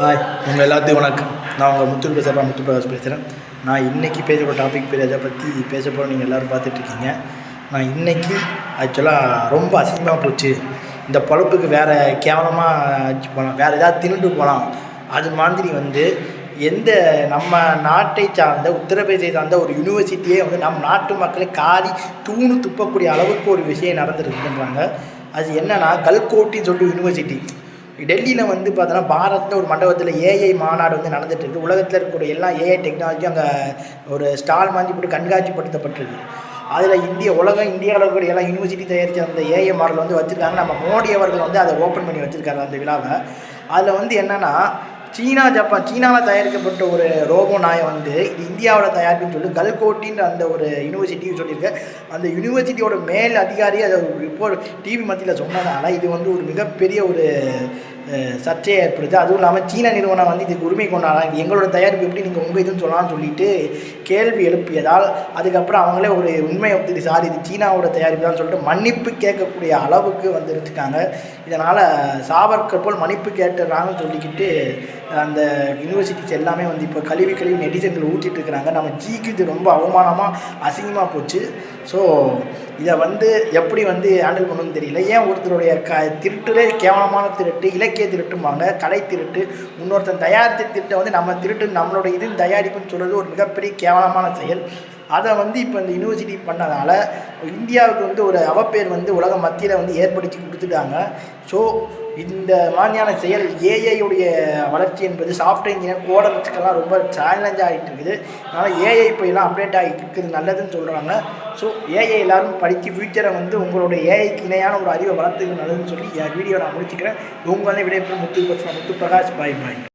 Hi உங்கள் எல்லாத்தையும் வணக்கம். நான் உங்கள் முத்து பேசுகிறேன் முத்து பிரகாஷ் பேசுகிறேன் நான் இன்றைக்கி பேசுகிற டாபிக் பேர் எதை பற்றி பேச போகிற நீங்கள் எல்லோரும் பார்த்துட்ருக்கீங்க. நான் இன்றைக்கி ஆக்சுவலாக ரொம்ப அசிங்கமாக போச்சு. இந்த பொழப்புக்கு வேறு கேவலமாக போகலாம் வேறு ஏதாவது தின்னுட்டு போகலாம் அது மாதிரி வந்து எந்த நம்ம நாட்டை சார்ந்த உத்தரப்பிரதேசத்தை சார்ந்த ஒரு யூனிவர்சிட்டியே வந்து நம் நாட்டு மக்களை காரி தூணு துப்பக்கூடிய அளவுக்கு ஒரு விஷயம் நடந்துருக்குன்றாங்க அது என்னன்னா கல்கோட்டின்னு சொல்லிட்டு யூனிவர்சிட்டி டெல்லியில் வந்து பார்த்தோன்னா பாரத்தில் ஒரு மண்டபத்தில் ஏஐ மாநாடு வந்து நடந்துகிட்ருக்கு உலகத்தில் இருக்கக்கூடிய எல்லா ஏஐ டெக்னாலஜியும் அங்கே ஒரு ஸ்டால் மாதிரி போட்டு கண்காட்சிப்படுத்தப்பட்டிருக்கு. அதில் இந்திய உலகம் இந்தியாவில் இருக்கக்கூடிய எல்லா யூனிவர்சிட்டி தயாரித்த அந்த ஏஐ மாடல் வந்து வச்சுருக்காங்க. நம்ம மோடி அவர்கள் வந்து அதை ஓப்பன் பண்ணி வச்சுருக்காங்க அந்த விழாவை. அதில் வந்து என்னென்னா சீனா ஜப்பான் சீனாவில் தயாரிக்கப்பட்ட ஒரு ரோபோ நாயை வந்து இது இந்தியாவில் தயாரிப்புன்னு சொல்லி கல்கோட்டின்ற அந்த ஒரு யூனிவர்சிட்டியும் சொல்லியிருக்கு. அந்த யூனிவர்சிட்டியோட மேல் அதிகாரி அதை இப்போ டிவி மத்தியில் சொன்னதால இது வந்து ஒரு மிகப்பெரிய ஒரு சர்ச்சையை ஏற்படுது அதுவும் இல்லாமல் சீன நிறுவனம் வந்து இதுக்கு உரிமை கொண்டாடலாம். இது எங்களோட தயாரிப்பு எப்படி நீங்கள் உங்கள் இதுன்னு சொல்லலாம்னு சொல்லிட்டு கேள்வி எழுப்பியதால் அதுக்கப்புறம் அவங்களே ஒரு உண்மையை ஒத்துட்டு சார் இது சீனாவோட தயாரிப்பு தான் சொல்லிட்டு மன்னிப்பு கேட்கக்கூடிய அளவுக்கு வந்து இதனால் சாவர்கர் போல் மன்னிப்பு கேட்டுறாங்கன்னு சொல்லிக்கிட்டு அந்த யூனிவர்சிட்டிஸ் எல்லாமே வந்து இப்போ கழுவி கழுவி நெட்டிசன்கள் ஊற்றிட்டு இருக்கிறாங்க. நம்ம ஜிக்கு இது ரொம்ப அவமானமாக அசிங்கமாக போச்சு. ஸோ இதை வந்து எப்படி வந்து ஹேண்டில் பண்ணணும்னு தெரியல. ஏன் ஒருத்தருடைய க திருட்டுலே கேவலமான திருட்டு இலக்கிய திருட்டும்பாங்க கலை திருட்டு இன்னொருத்தன் தயாரித்த திருட்டை வந்து நம்ம திருட்டு நம்மளோட இது தயாரிப்புன்னு சொல்கிறது ஒரு மிகப்பெரிய கேவலமான செயல். அதை வந்து இப்போ இந்த யூனிவர்சிட்டி பண்ணதால் இந்தியாவுக்கு வந்து ஒரு அவப்பேர் வந்து உலக மத்தியில் வந்து ஏற்படுத்தி கொடுத்துட்டாங்க. ஸோ இந்த மாதிரியான செயல் ஏஐயுடைய வளர்ச்சி என்பது சாஃப்ட்வேர் இன்ஜினியர் கோடர்ஸுக்கெல்லாம் ரொம்ப சேலஞ்ச் ஆகிட்டு இருக்குது. அதனால் ஏஐ இப்போ எல்லாம் அப்டேட் ஆகிட்டு இருக்குது. நல்லதுன்னு சொல்கிறாங்க ஸோ ஏஐ எல்லாரும் படித்து ஃபியூச்சரை வந்து உங்களுடைய ஏஐக்கு இணையான ஒரு அறிவை வளர்த்துக்கு நல்லதுன்னு சொல்லி என் வீடியோ நான் முடிச்சுக்கிறேன். உங்களை விடைபெறும் முத்து முத்து பிரகாஷ் பாய் பாய்